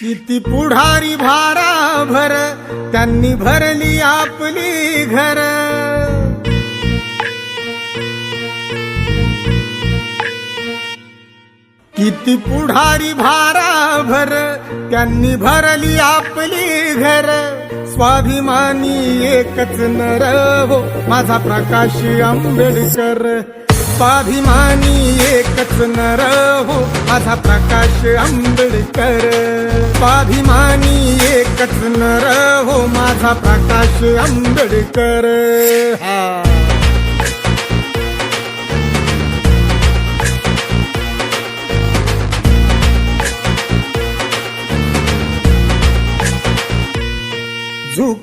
किती पुढारी भारा भर त्यांनी भरली आपली घर. किती पुढारी भारा भर त्यांनी भरली आपली घर. स्वाभिमानी एकच नर हो माझा प्रकाश आंबेडकर. स्वाभिमानी एकच नर माझा प्रकाश आंबेडकर. स्वाभिमानी एकच नर हो माझा प्रकाश आंबेडकर. हा. झुक